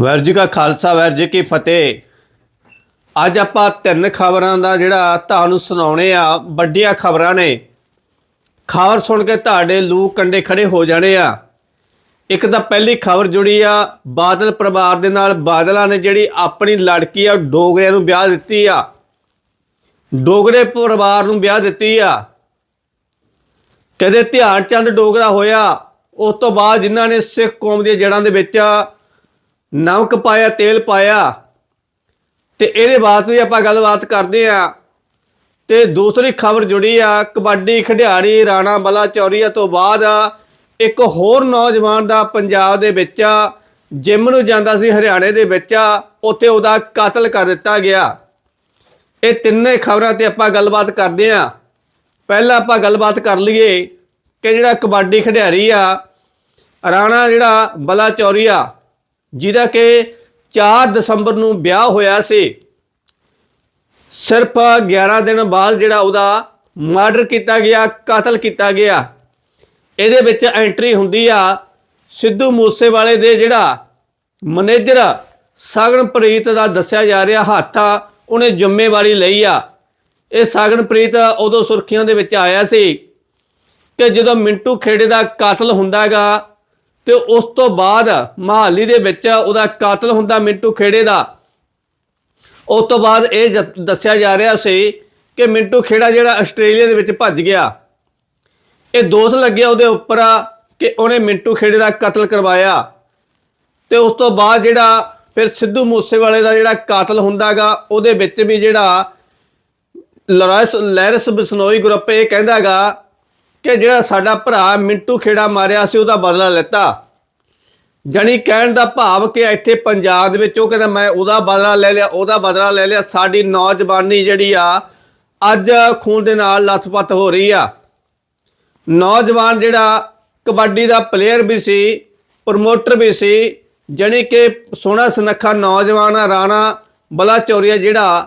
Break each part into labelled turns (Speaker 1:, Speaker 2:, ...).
Speaker 1: ਵਾਹਿਗੁਰੂ ਜੀ ਕਾ ਖਾਲਸਾ ਵਾਹਿਗੁਰੂ ਜੀ ਕੀ ਫਤਿਹ। ਅੱਜ ਆਪਾਂ ਤਿੰਨ ਖਬਰਾਂ ਦਾ ਜਿਹੜਾ ਤੁਹਾਨੂੰ ਸੁਣਾਉਣੇ ਆ, ਵੱਡੀਆਂ ਖਬਰਾਂ ਨੇ। ਖਬਰ ਸੁਣ ਕੇ ਤੁਹਾਡੇ ਲੂ ਕੰਡੇ ਖੜੇ ਹੋ ਜਾਣੇ ਆ। ਇੱਕ ਤਾਂ ਪਹਿਲੀ ਖਬਰ ਜੁੜੀ ਆ, ਬਾਦਲ ਪਰਿਵਾਰ ਦੇ ਨਾਲ ਬਾਦਲਾਂ ਨੇ ਜਿਹੜੀ ਆਪਣੀ ਲੜਕੀ ਆ, ਡੋਗਰਿਆਂ ਨੂੰ ਵਿਆਹ ਦਿੱਤੀ ਆ। ਡੋਗਰੇ ਪਰਿਵਾਰ ਨੂੰ ਵਿਆਹ ਦਿੱਤੀ ਆ। ਕਦੇ ਧਿਆਨ ਚੰਦ ਡੋਗਰਾ ਹੋਇਆ, ਉਸ ਤੋਂ ਬਾਅਦ ਜਿਨ੍ਹਾਂ ਨੇ ਸਿੱਖ ਕੌਮ ਦੀਆਂ ਜੜ੍ਹਾਂ ਦੇ ਵਿੱਚ ਨਮਕ ਪਾਇਆ, ਤੇਲ ਪਾਇਆ, ਤੇ ਇਹਦੇ ਬਾਅਦ ਵੀ ਆਪਾਂ ਗੱਲਬਾਤ ਕਰਦੇ ਆ ਤੇ ਦੂਸਰੀ ਖਬਰ ਜੁੜੀ ਆ, ਕਬੱਡੀ ਖਿਡਾਰੀ ਰਾਣਾ ਬਲਾ ਚੌਰੀਆ ਤੋਂ ਬਾਅਦ ਇੱਕ ਹੋਰ ਨੌਜਵਾਨ ਦਾ ਪੰਜਾਬ ਦੇ ਵਿੱਚ ਜਿਮ ਨੂੰ ਜਾਂਦਾ ਸੀ ਹਰਿਆਣੇ ਦੇ ਵਿੱਚ ਉੱਥੇ ਉਹਦਾ ਕਤਲ ਕਰ ਦਿੱਤਾ ਗਿਆ। ਇਹ ਤਿੰਨੇ ਖਬਰਾਂ ਤੇ ਆਪਾਂ ਗੱਲਬਾਤ ਕਰਦੇ ਆ ਪਹਿਲਾਂ ਆਪਾਂ ਗੱਲਬਾਤ ਕਰ ਲਈਏ ਕਿ ਜਿਹੜਾ ਕਬੱਡੀ ਖਿਡਾਰੀ ਆ, ਰਾਣਾ ਜਿਹੜਾ ਬਲਾ ਚੌਰੀਆ ਜਿਹਦਾ ਕਿ 4 ਦਸੰਬਰ ਨੂੰ ਵਿਆਹ ਹੋਇਆ ਸੀ। ਸਿਰਫ 11 ਦਿਨ ਬਾਅਦ ਜਿਹੜਾ ਉਹਦਾ ਮਰਡਰ ਕੀਤਾ ਗਿਆ, ਕਤਲ ਕੀਤਾ ਗਿਆ। ਇਹਦੇ ਵਿੱਚ ਐਂਟਰੀ ਹੁੰਦੀ ਆ ਸਿੱਧੂ ਮੂਸੇਵਾਲੇ ਦੇ ਜਿਹੜਾ ਮੈਨੇਜਰ ਸਾਗਣਪ੍ਰੀਤ ਦਾ ਦੱਸਿਆ ਜਾ ਰਿਹਾ ਹੱਥ ਆ, ਉਹਨੇ ਜ਼ਿੰਮੇਵਾਰੀ ਲਈ ਆ। ਇਹ ਸਾਗਣਪ੍ਰੀਤ ਉਦੋਂ ਸੁਰਖੀਆਂ ਦੇ ਵਿੱਚ ਆਇਆ ਸੀ ਕਿ ਜਦੋਂ ਮਿੰਟੂ ਖੇੜੇ ਦਾ ਕਾਤਲ ਹੁੰਦਾਗਾ ਤੇ ਉਸ ਤੋਂ ਬਾਅਦ ਮਹਾਲੀ ਦੇ ਵਿੱਚ ਉਹਦਾ ਕਾਤਲ ਹੁੰਦਾ ਮਿੰਟੂ ਖੇੜੇ ਦਾ। ਉਸ ਤੋਂ ਬਾਅਦ ਇਹ ਜ- ਦੱਸਿਆ ਜਾ ਰਿਹਾ ਸੀ ਕਿ ਮਿੰਟੂ ਖੇੜਾ ਜਿਹੜਾ ਆਸਟ੍ਰੇਲੀਆ ਦੇ ਵਿੱਚ ਭੱਜ ਗਿਆ। ਇਹ ਦੋਸ਼ ਲੱਗਿਆ ਉਹਦੇ ਉੱਪਰ ਕਿ ਉਹਨੇ ਮਿੰਟੂ ਖੇੜੇ ਦਾ ਕਤਲ ਕਰਵਾਇਆ। ਤੇ ਉਸ ਤੋਂ ਬਾਅਦ ਜਿਹੜਾ ਫਿਰ ਸਿੱਧੂ ਮੂਸੇਵਾਲੇ ਦਾ ਜਿਹੜਾ ਕਾਤਲ ਹੁੰਦਾਗਾ, ਉਹਦੇ ਵਿੱਚ ਵੀ ਜਿਹੜਾ ਲਰਸ ਲੈਰਸ ਬਿਸਨੋਈ ਗਰੁੱਪ ਇਹ ਕਹਿੰਦਾਗਾ ਕਿ ਜਿਹੜਾ ਸਾਡਾ ਭਰਾ ਮਿੰਟੂ ਖੇੜਾ ਮਾਰਿਆ ਸੀ, ਉਹਦਾ ਬਦਲਾ ਲੈਤਾ। ਜਣੀ ਕਹਿਣ ਦਾ ਭਾਵ ਕਿ ਇੱਥੇ ਪੰਜਾਬ ਦੇ ਵਿੱਚ ਉਹ ਕਹਿੰਦਾ, ਮੈਂ ਉਹਦਾ ਬਦਲਾ ਲੈ ਲਿਆ, ਉਹਦਾ ਬਦਲਾ ਲੈ ਲਿਆ। ਸਾਡੀ ਨੌਜਵਾਨੀ ਜਿਹੜੀ ਆ, ਅੱਜ ਖੂਨ ਦੇ ਨਾਲ ਲੱਥਪੱਥ ਹੋ ਰਹੀ ਆ। ਨੌਜਵਾਨ ਜਿਹੜਾ ਕਬੱਡੀ ਦਾ ਪਲੇਅਰ ਵੀ ਸੀ ਪ੍ਰਮੋਟਰ ਵੀ ਸੀ, ਜਣੀ ਕਿ ਸੋਹਣਾ ਸੁਨੱਖਾ ਨੌਜਵਾਨ ਆ, ਰਾਣਾ ਬਲਾ ਚੌਰੀਆ ਜਿਹੜਾ,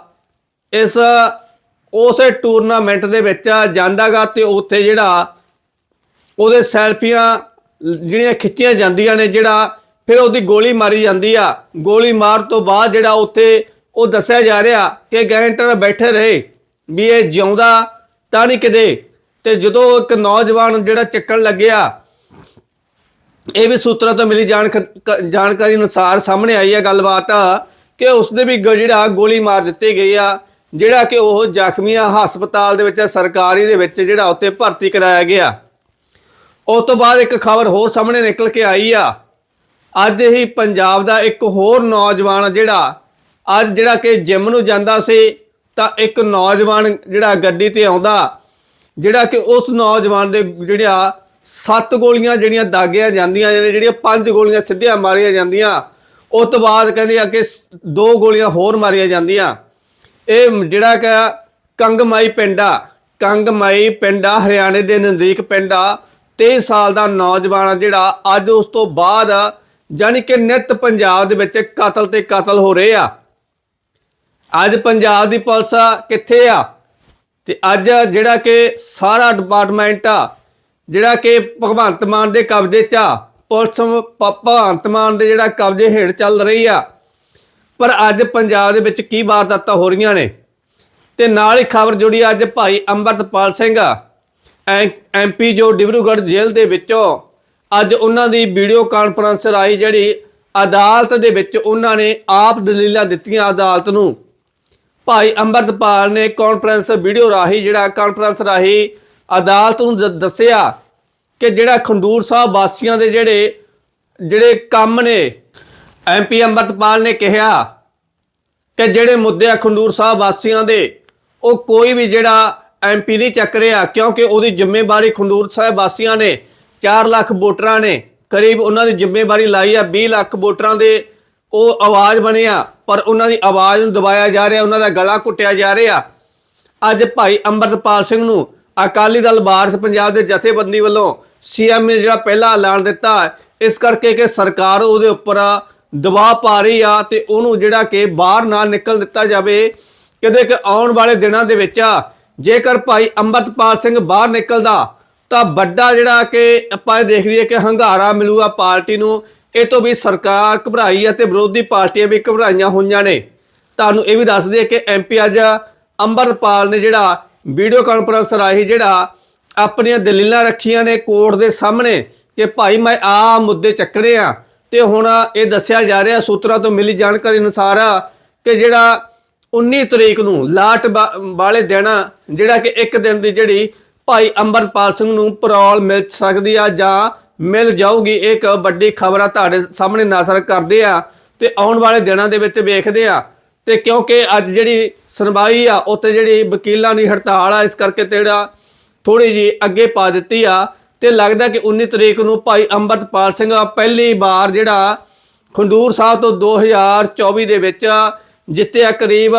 Speaker 1: ਇਸ ਉਸੇ ਟੂਰਨਾਮੈਂਟ ਦੇ ਵਿੱਚ ਜਾਂਦਾਗਾ ਤੇ ਉੱਥੇ ਜਿਹੜਾ ਉਹਦੇ ਸੈਲਫੀਆਂ ਜਿਹੜੀਆਂ ਖਿੱਚੀਆਂ ਜਾਂਦੀਆਂ ਨੇ, ਜਿਹੜਾ ਫਿਰ ਉਹਦੀ ਗੋਲੀ ਮਾਰੀ ਜਾਂਦੀ ਆ। ਗੋਲੀ ਮਾਰ ਤੋਂ ਬਾਅਦ ਜਿਹੜਾ ਉੱਥੇ ਉਹ ਦੱਸਿਆ ਜਾ ਰਿਹਾ ਕਿ ਗੈਂਟਰ ਬੈਠੇ ਰਹੇ ਵੀ ਇਹ ਜਿਉਂਦਾ ਤਾਂ ਨਹੀਂ ਕਿਤੇ। ਤੇ ਜਦੋਂ ਇੱਕ ਨੌਜਵਾਨ ਜਿਹੜਾ ਚੱਕਣ ਲੱਗਿਆ, ਇਹ ਵੀ ਸੂਤਰਾਂ ਤੋਂ ਮਿਲੀ ਜਾਣਕ- ਕ- ਜਾਣਕਾਰੀ ਅਨੁਸਾਰ ਸਾਹਮਣੇ ਆਈ ਹੈ ਗੱਲਬਾਤ ਕਿ ਉਸਦੇ ਵੀ ਜਿਹੜਾ ਗੋਲੀ ਮਾਰ ਦਿੱਤੀ ਗਈ ਆ। ਜਿਹੜਾ ਕਿ ਉਹ ਜ਼ਖਮੀਆਂ ਹਸਪਤਾਲ ਦੇ ਵਿੱਚ, ਸਰਕਾਰੀ ਦੇ ਵਿੱਚ, ਜਿਹੜਾ ਉੱਤੇ ਭਰਤੀ ਕਰਾਇਆ ਗਿਆ। ਉਸ ਤੋਂ ਬਾਅਦ ਇੱਕ ਖਬਰ ਹੋਰ ਸਾਹਮਣੇ ਨਿਕਲ ਕੇ ਆਈ ਆ। ਅੱਜ ਹੀ ਪੰਜਾਬ ਦਾ ਇੱਕ ਹੋਰ ਨੌਜਵਾਨ ਜਿਹੜਾ, ਅੱਜ ਜਿਹੜਾ ਕਿ ਜਿਮ ਨੂੰ ਜਾਂਦਾ ਸੀ, ਤਾਂ ਇੱਕ ਨੌਜਵਾਨ ਜਿਹੜਾ ਗੱਡੀ ਤੇ ਆਉਂਦਾ, ਜਿਹੜਾ ਕਿ ਉਸ ਨੌਜਵਾਨ ਦੇ ਜਿਹੜਾ ਸੱਤ ਗੋਲੀਆਂ ਜਿਹੜੀਆਂ ਦਾਗੀਆਂ ਜਾਂਦੀਆਂ ਨੇ ਜਿਹੜੀਆਂ ਪੰਜ ਗੋਲੀਆਂ ਸਿੱਧੀਆਂ ਮਾਰੀਆਂ ਜਾਂਦੀਆਂ, ਉਸ ਤੋਂ ਬਾਅਦ ਕਹਿੰਦੇ ਆ ਕਿ ਦੋ ਗੋਲੀਆਂ ਹੋਰ ਮਾਰੀਆਂ ਜਾਂਦੀਆਂ। ਇਹ ਜਿਹੜਾ ਕਿ ਕੰਗਮਾਈ ਪਿੰਡਾ ਕੰਗਮਾਈ ਪਿੰਡਾ ਹਰਿਆਣੇ ਦੇ ਨਜ਼ਦੀਕ ਪਿੰਡਾ 23 ਸਾਲ ਦਾ ਨੌਜਵਾਨ ਆ ਜਿਹੜਾ ਅੱਜ ਉਸ ਤੋਂ ਬਾਅਦ ਜਾਨੀ ਕਿ ਨਿਤ ਪੰਜਾਬ ਦੇ ਵਿੱਚ ਕਤਲ ਤੇ ਕਤਲ ਹੋ ਰਹੇ ਆ। ਅੱਜ ਪੰਜਾਬ ਦੀ ਪੁਲਿਸ ਕਿੱਥੇ ਆ? ਤੇ ਅੱਜ ਜਿਹੜਾ ਕਿ ਸਾਰਾ ਡਿਪਾਰਟਮੈਂਟ ਆ, ਜਿਹੜਾ ਕਿ ਭਗਵੰਤ ਮਾਨ ਦੇ ਕਬਜ਼ੇ 'ਚ ਆ, ਪੁਲਿਸ ਭਗਵੰਤ ਮਾਨ ਦੇ ਜਿਹੜਾ ਕਬਜ਼ੇ ਹੇਠ ਚੱਲ ਰਹੀ ਆ। ਪਰ ਅੱਜ ਪੰਜਾਬ ਦੇ ਵਿੱਚ ਕੀ ਵਾਰਦਾਤਾਂ ਹੋ ਰਹੀਆਂ ਨੇ? ਤੇ ਨਾਲ ਹੀ ਖਬਰ ਜੁੜੀ ਅੱਜ ਭਾਈ ਅੰਮ੍ਰਿਤਪਾਲ ਸਿੰਘ ਐਮਪੀ ਜੋ ਡਿਬਰੂਗੜ੍ਹ ਜੇਲ੍ਹ ਦੇ ਵਿੱਚੋਂ ਅੱਜ ਉਹਨਾਂ ਦੀ ਵੀਡੀਓ ਕਾਨਫਰੰਸ ਰਾਈ ਜਿਹੜੀ ਅਦਾਲਤ ਦੇ ਵਿੱਚ ਉਹਨਾਂ ਨੇ ਆਪ ਦਲੀਲਾਂ ਦਿੱਤੀਆਂ ਅਦਾਲਤ ਨੂੰ। ਭਾਈ ਅੰਮ੍ਰਿਤਪਾਲ ਨੇ ਕਾਨਫਰੰਸ ਵੀਡੀਓ ਰਾਹੀਂ ਜਿਹੜਾ ਕਾਨਫਰੰਸ ਰਾਹੀਂ ਅਦਾਲਤ ਨੂੰ ਦ- ਦੱਸਿਆ ਕਿ ਜਿਹੜਾ ਖੰਡੂਰ ਸਾਹਿਬ ਵਾਸੀਆਂ ਦੇ ਜਿਹੜੇ ਜਿਹੜੇ ਕੰਮ ਨੇ ਐਮਪੀ ਅੰਮ੍ਰਿਤਪਾਲ ਨੇ ਕਿਹਾ ਕਿ ਜਿਹੜੇ ਮੁੱਦੇ ਆ ਖੰਡੂਰ ਸਾਹਿਬ ਵਾਸੀਆਂ ਦੇ, ਉਹ ਕੋਈ ਵੀ ਜਿਹੜਾ ਐਮਪੀ ਨਹੀਂ ਚੱਕ ਰਿਹਾ, ਕਿਉਂਕਿ ਉਹਦੀ ਜ਼ਿੰਮੇਵਾਰੀ ਖੰਡੂਰ ਸਾਹਿਬ ਵਾਸੀਆਂ ਨੇ 4 ਲੱਖ ਵੋਟਰਾਂ ਨੇ, ਕਰੀਬ ਉਹਨਾਂ ਦੀ ਜ਼ਿੰਮੇਵਾਰੀ ਲਾਈ ਆ 20 ਲੱਖ ਵੋਟਰਾਂ ਦੇ ਉਹ ਆਵਾਜ਼ ਬਣਿਆ ਪਰ ਉਹਨਾਂ ਦੀ ਆਵਾਜ਼ ਨੂੰ ਦਬਾਇਆ ਜਾ ਰਿਹਾ, ਉਹਨਾਂ ਦਾ ਗਲਾ ਘੁੱਟਿਆ ਜਾ ਰਿਹਾ। ਅੱਜ ਭਾਈ ਅੰਮ੍ਰਿਤਪਾਲ ਸਿੰਘ ਨੂੰ ਅਕਾਲੀ ਦਲ ਵਾਰਸ ਪੰਜਾਬ ਦੇ ਜਥੇਬੰਦੀ ਵੱਲੋਂ ਸੀਐਮ ਨੇ ਜਿਹੜਾ ਪਹਿਲਾ ਐਲਾਨ ਦਿੱਤਾ, ਇਸ ਕਰਕੇ ਕਿ ਸਰਕਾਰ ਉਹਦੇ ਉੱਪਰ ਦਬਾਅ ਪਾ ਰਹੀ ਆ ਤੇ ਉਹਨੂੰ ਜਿਹੜਾ ਕਿ ਬਾਹਰ ਨਾ ਨਿਕਲ ਦਿੱਤਾ ਜਾਵੇ, ਕਿਤੇ ਕਿ ਆਉਣ ਵਾਲੇ ਦਿਨਾਂ ਦੇ ਵਿੱਚ ਜੇਕਰ ਭਾਈ ਅੰਮ੍ਰਿਤਪਾਲ ਸਿੰਘ ਬਾਹਰ ਨਿਕਲਦਾ, ਤਾਂ ਵੱਡਾ ਜਿਹੜਾ ਕਿ ਆਪਾਂ ਇਹ ਦੇਖ ਲਈਏ ਕਿ ਹੰਗਾਰਾ ਮਿਲੂਗਾ ਪਾਰਟੀ ਨੂੰ, ਇਹ ਤੋਂ ਵੀ ਸਰਕਾਰ ਘਬਰਾਈ ਹੈ ਤੇ ਵਿਰੋਧੀ ਪਾਰਟੀਆਂ ਵੀ ਘਬਰਾਈਆਂ ਹੋਈਆਂ ਨੇ। ਤੁਹਾਨੂੰ ਇਹ ਵੀ ਦੱਸ ਦਈਏ ਕਿ ਐਮਪੀ ਅੱਜ ਅੰਮ੍ਰਿਤਪਾਲ ਨੇ ਜਿਹੜਾ ਵੀਡੀਓ ਕਾਨਫਰੰਸ ਰਾਹੀਂ ਜਿਹੜਾ ਆਪਣੀਆਂ ਦਲੀਲਾਂ ਰੱਖੀਆਂ ਨੇ ਕੋਰਟ ਦੇ ਸਾਹਮਣੇ ਕਿ ਭਾਈ ਮੈਂ ਆ ਮੁੱਦੇ ਚੱਕਣੇ ਆ ਤੇ ਹੁਣ ਇਹ ਦੱਸਿਆ ਜਾ ਰਿਹਾ, ਸੂਤਰਾਂ ਤੋਂ ਮਿਲੀ ਜਾਣਕਾਰੀ ਅਨੁਸਾਰ ਕਿ ਜਿਹੜਾ 19 ਤਰੀਕ ਨੂੰ ਲਾਟ ਵਾ- ਵਾਲੇ ਦਿਨ, ਜਿਹੜਾ ਕਿ ਇੱਕ ਦਿਨ ਦੀ ਜਿਹੜੀ ਭਾਈ ਅੰਮ੍ਰਿਤਪਾਲ ਸਿੰਘ ਨੂੰ ਪਰੌਲ ਮਿਲ ਸਕਦੀ ਆ ਜਾਂ ਮਿਲ ਜਾਊਗੀ, ਇਹ ਇੱਕ ਵੱਡੀ ਖਬਰ ਆ ਤੁਹਾਡੇ ਸਾਹਮਣੇ ਨਜ਼ਰ ਕਰਦੇ ਆ ਤੇ ਆਉਣ ਵਾਲੇ ਦਿਨਾਂ ਦੇ ਵਿੱਚ ਵੇਖਦੇ ਆ। ਤੇ ਕਿਉਂਕਿ ਅੱਜ ਜਿਹੜੀ ਸੁਣਵਾਈ ਆ ਉੱਤੇ ਜਿਹੜੀ ਵਕੀਲਾਂ ਦੀ ਹੜਤਾਲ ਆ, ਇਸ ਕਰਕੇ ਤੇ ਜਿਹੜਾ ਥੋੜੀ ਜੀ ਅੱਗੇ ਪਾ ਦਿੱਤੀ ਆ। ਤੇ ਲੱਗਦਾ ਕਿ 19 ਤਰੀਕ ਨੂੰ ਭਾਈ ਅੰਮ੍ਰਿਤਪਾਲ ਸਿੰਘ ਪਹਿਲੀ ਵਾਰ ਜਿਹੜਾ ਖੰਡੂਰ ਸਾਹਿਬ ਤੋਂ 2024 ਦੇ ਵਿੱਚ ਜਿੱਤਿਆ ਕਰੀਬ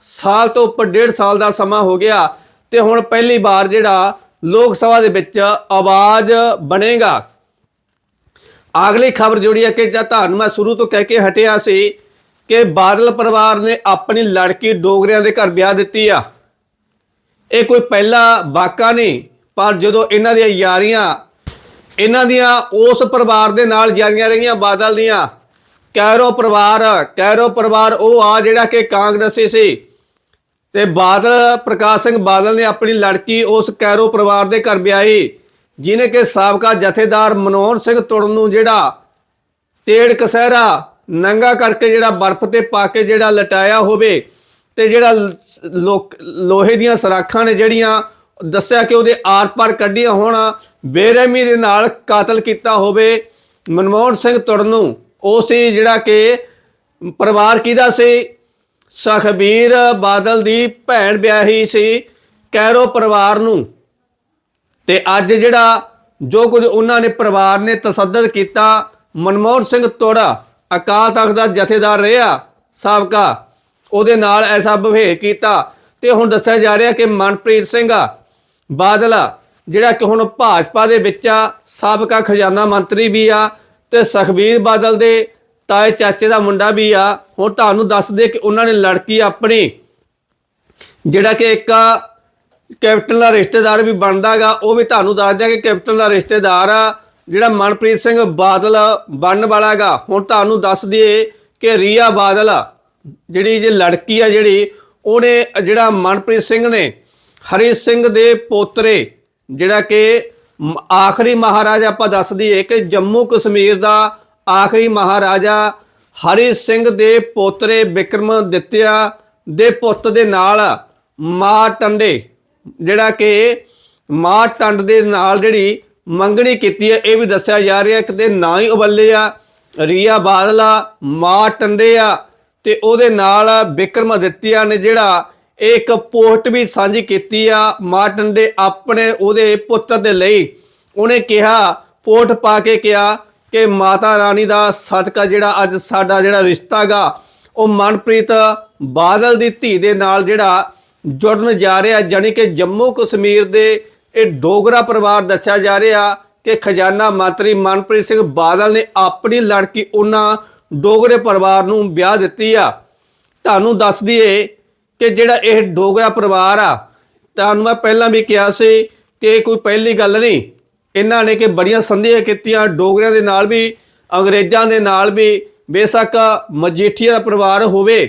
Speaker 1: ਸਾਲ ਤੋਂ ਉੱਪਰ ਡੇਢ ਸਾਲ ਦਾ ਸਮਾਂ ਹੋ ਗਿਆ ਤੇ ਹੁਣ ਪਹਿਲੀ ਵਾਰ ਜਿਹੜਾ ਲੋਕ ਸਭਾ ਦੇ ਵਿੱਚ ਆਵਾਜ਼ ਬਣੇਗਾ। ਅਗਲੀ ਖਬਰ ਜੁੜੀ ਹੈ ਕਿ ਜਾਂ ਤੁਹਾਨੂੰ ਮੈਂ ਸ਼ੁਰੂ ਤੋਂ ਕਹਿ ਕੇ ਹਟਿਆ ਸੀ ਕਿ ਬਾਦਲ ਪਰਿਵਾਰ ਨੇ ਆਪਣੀ ਲੜਕੀ ਡੋਗਰਿਆਂ ਦੇ ਘਰ ਵਿਆਹ ਦਿੱਤੀ ਆ। ਇਹ ਕੋਈ ਪਹਿਲਾ ਵਾਕਾ ਨਹੀਂ। ਪਰ ਜਦੋਂ ਇਹਨਾਂ ਦੀਆਂ ਯਾਰੀਆਂ, ਇਹਨਾਂ ਦੀਆਂ ਉਸ ਪਰਿਵਾਰ ਦੇ ਨਾਲ ਯਾਰੀਆਂ ਰਹੀਆਂ ਬਾਦਲ ਦੀਆਂ ਕੈਰੋ ਪਰਿਵਾਰ ਕੈਰੋ ਪਰਿਵਾਰ, ਉਹ ਆ ਜਿਹੜਾ ਕਿ ਕਾਂਗਰਸੀ ਸੀ। ਤੇ ਬਾਦਲ, ਪ੍ਰਕਾਸ਼ ਸਿੰਘ ਬਾਦਲ ਨੇ ਆਪਣੀ ਲੜਕੀ ਉਸ ਕੈਰੋ ਪਰਿਵਾਰ ਦੇ ਘਰ ਵਿਆਹੀ ਜਿਨੇ ਕਿ ਸਾਬਕਾ ਜਥੇਦਾਰ ਮਨੋਹਰ ਸਿੰਘ ਤੁਰਨ ਨੂੰ ਜਿਹੜਾ ਤੇੜ ਕਸਹਿਰਾ, ਨੰਗਾ ਕਰਕੇ ਜਿਹੜਾ ਬਰਫ਼ ਤੇ ਪਾ ਕੇ ਜਿਹੜਾ ਲਟਾਇਆ ਹੋਵੇ, ਤੇ ਜਿਹੜਾ ਲ- ਲੋਹੇ ਦੀਆਂ ਸਰਾਖਾਂ ਨੇ ਜਿਹੜੀਆਂ ਦੱਸਿਆ ਕਿ ਉਹਦੇ ਆਰ-ਪਾਰ ਕੱਢੀਆਂ ਹੋਣ, ਬੇਰਹਿਮੀ ਦੇ ਨਾਲ ਕਾਤਲ ਕੀਤਾ ਹੋਵੇ। ਮਨਮੋਹਨ ਸਿੰਘ ਤੁਰਨ ਨੂੰ ਉਹ ਸੀ ਜਿਹੜਾ ਕਿ ਪਰਿਵਾਰ ਕਿਹਦਾ ਸੀ? ਸਖਬੀਰ ਬਾਦਲ ਦੀ ਭੈਣ ਵਿਆਹੀ ਸੀ ਕੈਰੋ ਪਰਿਵਾਰ ਨੂੰ। ਤੇ ਅੱਜ ਜਿਹੜਾ ਜੋ ਕੁਝ ਉਹਨਾਂ ਨੇ ਪਰਿਵਾਰ ਨੇ ਤਸੱਦਦ ਕੀਤਾ, ਮਨਮੋਹਨ ਸਿੰਘ ਤੋੜਾ, ਅਕਾਲ ਤਖਤ ਦਾ ਜਥੇਦਾਰ ਰਿਹਾ, ਸਾਬਕਾ। ਉਹਦੇ ਨਾਲ ਐਸਾ ਵਿਵਹਾਰ ਕੀਤਾ ਤੇ ਹੁਣ ਦੱਸਿਆ ਜਾ ਰਿਹਾ ਕਿ ਮਨਪ੍ਰੀਤ ਸਿੰਘ ਆ ਬਾਦਲ ਆ, ਜਿਹੜਾ ਕਿ ਹੁਣ ਭਾਜਪਾ ਦੇ ਵਿੱਚ ਆ ਸਾਬਕਾ ਖਜ਼ਾਨਾ ਮੰਤਰੀ ਵੀ ਆ ਤੇ ਸੁਖਬੀਰ ਬਾਦਲ ਦੇ ਤਾਏ ਚਾਚੇ ਦਾ ਮੁੰਡਾ ਵੀ ਆ। ਹੁਣ ਤੁਹਾਨੂੰ ਦੱਸ ਦੇ ਕਿ ਉਹਨਾਂ ਨੇ ਲੜਕੀ ਆਪਣੀ ਜਿਹੜਾ ਕਿ ਇੱਕ ਕੈਪਟਨ ਦਾ ਰਿਸ਼ਤੇਦਾਰ ਵੀ ਬਣਦਾਗਾ ਉਹ ਵੀ ਤੁਹਾਨੂੰ ਦੱਸ ਦਿਆਂ ਕਿ ਕੈਪਟਨ ਦਾ ਰਿਸ਼ਤੇਦਾਰ ਆ ਜਿਹੜਾ ਮਨਪ੍ਰੀਤ ਸਿੰਘ ਬਾਦਲ ਬਣਨ ਵਾਲਾਗਾ ਹੁਣ ਤੁਹਾਨੂੰ ਦੱਸ ਦਈਏ ਕਿ ਰੀਆ ਬਾਦਲ ਜਿਹੜੀ ਜੇ ਲੜਕੀ ਆ ਜਿਹੜੀ ਉਹਨੇ ਜਿਹੜਾ ਮਨਪ੍ਰੀਤ ਸਿੰਘ ਨੇ ਹਰੀ ਸਿੰਘ ਦੇ ਪੋਤਰੇ, ਜਿਹੜਾ ਕਿ ਆਖਰੀ ਮਹਾਰਾਜਾ ਆਪਾਂ ਦੱਸ ਦਈਏ ਕਿ ਜੰਮੂ ਕਸ਼ਮੀਰ ਦਾ ਆਖਰੀ ਮਹਾਰਾਜਾ ਹਰੀ ਸਿੰਘ ਦੇ ਪੋਤਰੇ ਵਿਕਰਮ ਦਿੱਤਿਆ ਦੇ ਪੁੱਤ ਦੇ ਨਾਲ ਮਾਂ ਟੰਡੇ, ਜਿਹੜਾ ਕਿ ਮਾਂ ਟੰਡ ਦੇ ਨਾਲ ਜਿਹੜੀ ਮੰਗਣੀ ਕੀਤੀ ਹੈ, ਇਹ ਵੀ ਦੱਸਿਆ ਜਾ ਰਿਹਾ ਕਿਤੇ ਨਾ ਹੀ ਉਬੱਲੇ ਆ, ਰੀਆ ਬਾਦਲਾ, ਮਾਂ ਟੰਡੇ ਆ, ਤੇ ਉਹਦੇ ਨਾਲ ਵਿਕਰਮ ਅਦਿੱਤਿਆ ਨੇ ਜਿਹੜਾ ਇਹ ਇੱਕ ਪੋਸਟ ਵੀ ਸਾਂਝੀ ਕੀਤੀ ਆ ਮਾਰਟਨ ਦੇ ਆਪਣੇ ਉਹਦੇ ਪੁੱਤਰ ਦੇ ਲਈ। ਉਹਨੇ ਕਿਹਾ, ਪੋਸਟ ਪਾ ਕੇ ਕਿਹਾ ਕਿ ਮਾਤਾ ਰਾਣੀ ਦਾ ਸਦਕਾ ਜਿਹੜਾ ਅੱਜ ਸਾਡਾ ਜਿਹੜਾ ਰਿਸ਼ਤਾ ਗਾ ਉਹ ਮਨਪ੍ਰੀਤ ਬਾਦਲ ਦੀ ਧੀ ਦੇ ਨਾਲ ਜਿਹੜਾ ਜੁੜਨ ਜਾ ਰਿਹਾ, ਜਾਣੀ ਕਿ ਜੰਮੂ ਕਸ਼ਮੀਰ ਦੇ ਇਹ ਡੋਗਰਾ ਪਰਿਵਾਰ ਦੱਸਿਆ ਜਾ ਰਿਹਾ ਕਿ ਖਜ਼ਾਨਾ ਮੰਤਰੀ ਮਨਪ੍ਰੀਤ ਸਿੰਘ ਬਾਦਲ ਨੇ ਆਪਣੀ ਲੜਕੀ ਉਹਨਾਂ ਡੋਗਰੇ ਪਰਿਵਾਰ ਨੂੰ ਵਿਆਹ ਦਿੱਤੀ ਆ। ਤੁਹਾਨੂੰ ਦੱਸ ਦਈਏ ਕਿ ਜਿਹੜਾ ਇਹ ਡੋਗਰਾ ਪਰਿਵਾਰ ਆ, ਤੁਹਾਨੂੰ ਮੈਂ ਪਹਿਲਾਂ ਵੀ ਕਿਹਾ ਸੀ ਕਿ ਕੋਈ ਪਹਿਲੀ ਗੱਲ ਨਹੀਂ। ਇਹਨਾਂ ਨੇ ਕਿ ਬੜੀਆਂ ਸੰਧੀਆਂ ਕੀਤੀਆਂ, ਡੋਗਰਿਆਂ ਦੇ ਨਾਲ ਵੀ, ਅੰਗਰੇਜ਼ਾਂ ਦੇ ਨਾਲ ਵੀ, ਬੇਸ਼ੱਕ ਮਜੀਠੀਆ ਦਾ ਪਰਿਵਾਰ ਹੋਵੇ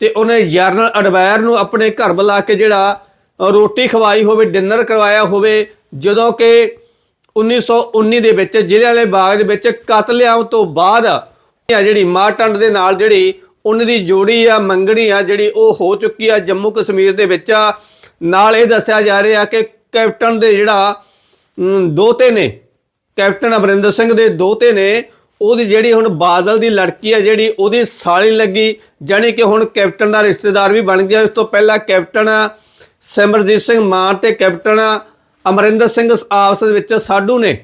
Speaker 1: ਤੇ ਉਹਨੇ ਜਰਨਲ ਅਡਵਾਇਰ ਨੂੰ ਆਪਣੇ ਘਰ ਬੁਲਾ ਕੇ ਜਿਹੜਾ ਰੋਟੀ ਖਵਾਈ ਹੋਵੇ, ਡਿਨਰ ਕਰਵਾਇਆ ਹੋਵੇ, ਜਦੋਂ ਕਿ 1919 ਦੇ ਵਿੱਚ ਜ਼ਿਲ੍ਹੇ ਵਾਲੇ ਬਾਗ ਦੇ ਵਿੱਚ ਕਤਲੇਆਮ ਤੋਂ ਬਾਅਦ ਇਹ ਜਿਹੜੀ ਮਾਟੰਡ ਦੇ ਨਾਲ ਜਿਹੜੀ ਉਹਨਾਂ ਦੀ ਜੋੜੀ ਆ, ਮੰਗਣੀ ਆ, ਜਿਹੜੀ ਉਹ ਹੋ ਚੁੱਕੀ ਆ ਜੰਮੂ ਕਸ਼ਮੀਰ ਦੇ ਵਿੱਚ ਨਾਲ ਇਹ ਦੱਸਿਆ ਜਾ ਰਿਹਾ ਕਿ ਕੈਪਟਨ ਦੇ ਜਿਹੜਾ ਦੋਤੇ ਨੇ, ਕੈਪਟਨ ਅਮਰਿੰਦਰ ਸਿੰਘ ਦੇ ਦੋਤੇ ਨੇ, ਉਹਦੀ ਜਿਹੜੀ ਹੁਣ ਬਾਦਲ ਦੀ ਲੜਕੀ ਆ, ਜਿਹੜੀ ਉਹਦੀ ਸਾਲੀ ਲੱਗੀ, ਜਾਣੀ ਕਿ ਹੁਣ ਕੈਪਟਨ ਦਾ ਰਿਸ਼ਤੇਦਾਰ ਵੀ ਬਣ ਗਿਆ। ਇਸ ਤੋਂ ਪਹਿਲਾਂ ਕੈਪਟਨ ਸਿਮਰਜੀਤ ਸਿੰਘ ਮਾਨ ਤੇ ਕੈਪਟਨ ਅਮਰਿੰਦਰ ਸਿੰਘ ਆਪਸ ਵਿੱਚ ਸਾਡੂ ਨੇ।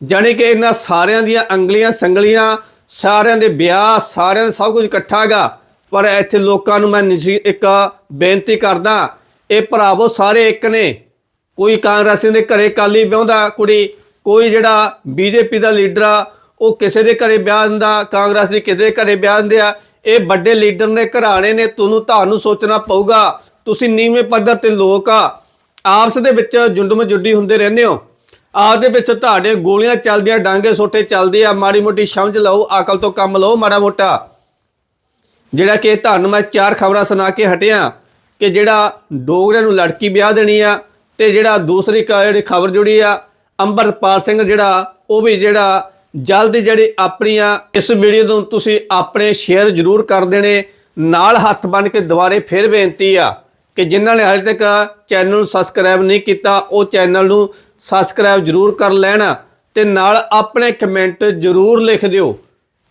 Speaker 1: ਜਾਣੀ ਕਿ ਇਹਨਾਂ ਸਾਰਿਆਂ ਦੀਆਂ ਅੰਗਲੀਆਂ ਸੰਗਲੀਆਂ ਸਾਰਿਆਂ ਦੇ ਵਿਆਹ, ਸਾਰਿਆਂ ਦਾ ਸਭ ਕੁਝ ਇਕੱਠਾ ਹੈਗਾ। ਪਰ ਇੱਥੇ ਲੋਕਾਂ ਨੂੰ ਮੈਂ ਨਿਸ਼ੀ- ਇੱਕ ਬੇਨਤੀ ਕਰਦਾ, ਇਹ ਭਰਾਵੋ ਸਾਰੇ ਇੱਕ ਨੇ। ਕੋਈ ਕਾਂਗਰਸੀ ਦੇ ਘਰੇ ਕਾਲੀ ਵਿਆਹੁੰਦਾ ਕੁੜੀ, ਕੋਈ ਜਿਹੜਾ ਬੀਜੇਪੀ ਦਾ ਲੀਡਰ ਆ, ਉਹ ਕਿਸੇ ਦੇ ਘਰੇ ਵਿਆਹ ਦਿੰਦਾ, ਕਾਂਗਰਸ ਦੀ ਕਿਸੇ ਦੇ ਘਰੇ ਵਿਆਹ ਦਿੰਦੇ ਆ। ਇਹ ਵੱਡੇ ਲੀਡਰ ਨੇ, ਘਰਾਣੇ ਨੇ, ਤੁਹਾਨੂੰ ਤੁਹਾਨੂੰ ਸੋਚਣਾ ਪਊਗਾ। ਤੁਸੀਂ ਨੀਵੇਂ ਪੱਧਰ ਤੇ ਲੋਕ ਆ। ਆਪਸ ਦੇ ਵਿੱਚ ਜੁੰਡਮ ਜੁੱਡੀ ਹੁੰਦੇ ਰਹਿੰਦੇ ਹੋ। ਆਪਦੇ ਵਿੱਚ ਤੁਹਾਡੇ ਗੋਲੀਆਂ ਚੱਲਦੀਆਂ, ਡਾਂਗੇ ਸੋਟੇ ਚੱਲਦੇ ਆ, ਮਾੜੀ ਮੋਟੀ ਸਮਝ ਲਓ, ਅਕਲ ਤੋਂ ਕੰਮ ਲਓ, ਮਾੜਾ ਮੋਟਾ। ਜਿਹੜਾ ਕਿ ਤੁਹਾਨੂੰ ਮੈਂ ਚਾਰ ਖਬਰਾਂ ਸੁਣਾ ਕੇ ਹਟਿਆ ਕਿ ਜਿਹੜਾ ਡੋਗਰੇ ਨੂੰ ਲੜਕੀ ਵਿਆਹ ਦੇਣੀ ਆ ਤੇ ਜਿਹੜਾ ਦੂਸਰੀ ਜਿਹੜੀ ਖਬਰ ਜੁੜੀ ਆ, ਅੰਮ੍ਰਿਤਪਾਲ ਸਿੰਘ ਜਿਹੜਾ, ਉਹ ਵੀ ਜਿਹੜਾ ਜਲਦੀ ਜਿਹੜੀ ਆਪਣੀਆਂ, ਇਸ ਵੀਡੀਓ ਨੂੰ ਤੁਸੀਂ ਆਪਣੇ ਸ਼ੇਅਰ ਜ਼ਰੂਰ ਕਰ ਦੇਣੇ, ਨਾਲ ਹੱਥ ਬੰਨ ਕੇ ਦੁਬਾਰੇ ਫਿਰ ਬੇਨਤੀ ਆ ਕਿ ਜਿਨ੍ਹਾਂ ਨੇ ਹਜੇ ਤੱਕ ਚੈਨਲ ਨੂੰ ਸਬਸਕ੍ਰਾਈਬ ਨਹੀਂ ਕੀਤਾ, ਉਹ ਚੈਨਲ ਨੂੰ ਸਬਸਕ੍ਰਾਈਬ ਜ਼ਰੂਰ ਕਰ ਲੈਣਾ ਤੇ ਨਾਲ ਆਪਣੇ ਕਮੈਂਟ ਜ਼ਰੂਰ ਲਿਖ ਦਿਓ।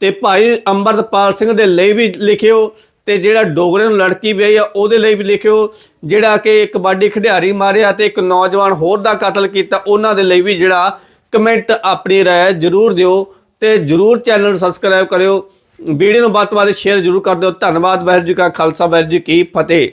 Speaker 1: ਤੇ ਭਾਈ ਅੰਮ੍ਰਿਤਪਾਲ ਸਿੰਘ ਦੇ ਲਈ ਵੀ ਲਿਖਿਓ ਤੇ ਜਿਹੜਾ ਡੋਗਰੇ ਨੂੰ ਲੜਕੀ ਵਿਆਹੀ ਆ, ਉਹਦੇ ਲਈ ਵੀ ਲਿਖਿਓ। ਜਿਹੜਾ ਕਿ ਕਬੱਡੀ ਖਿਡਾਰੀ ਮਾਰਿਆ ਤੇ ਇੱਕ ਨੌਜਵਾਨ ਹੋਰ ਦਾ ਕਤਲ ਕੀਤਾ, ਉਹਨਾਂ ਦੇ ਲਈ ਵੀ ਜਿਹੜਾ ਕਮੈਂਟ ਆਪਣੀ ਰਾਏ ਜ਼ਰੂਰ ਦਿਓ ਤੇ ਜ਼ਰੂਰ ਚੈਨਲ ਨੂੰ ਸਬਸਕ੍ਰਾਈਬ ਕਰਿਓ। ਵੀਡੀਓ ਨੂੰ ਵੱਧ ਤੋਂ ਵੱਧ ਸ਼ੇਅਰ ਜ਼ਰੂਰ ਕਰ ਦਿਓ। ਧੰਨਵਾਦ, ਵਾਹਿਗੁਰੂ ਜੀ ਕਾ ਖਾਲਸਾ, ਵਾਹਿਗੁਰੂ ਜੀ ਕੀ ਫਤਿਹ।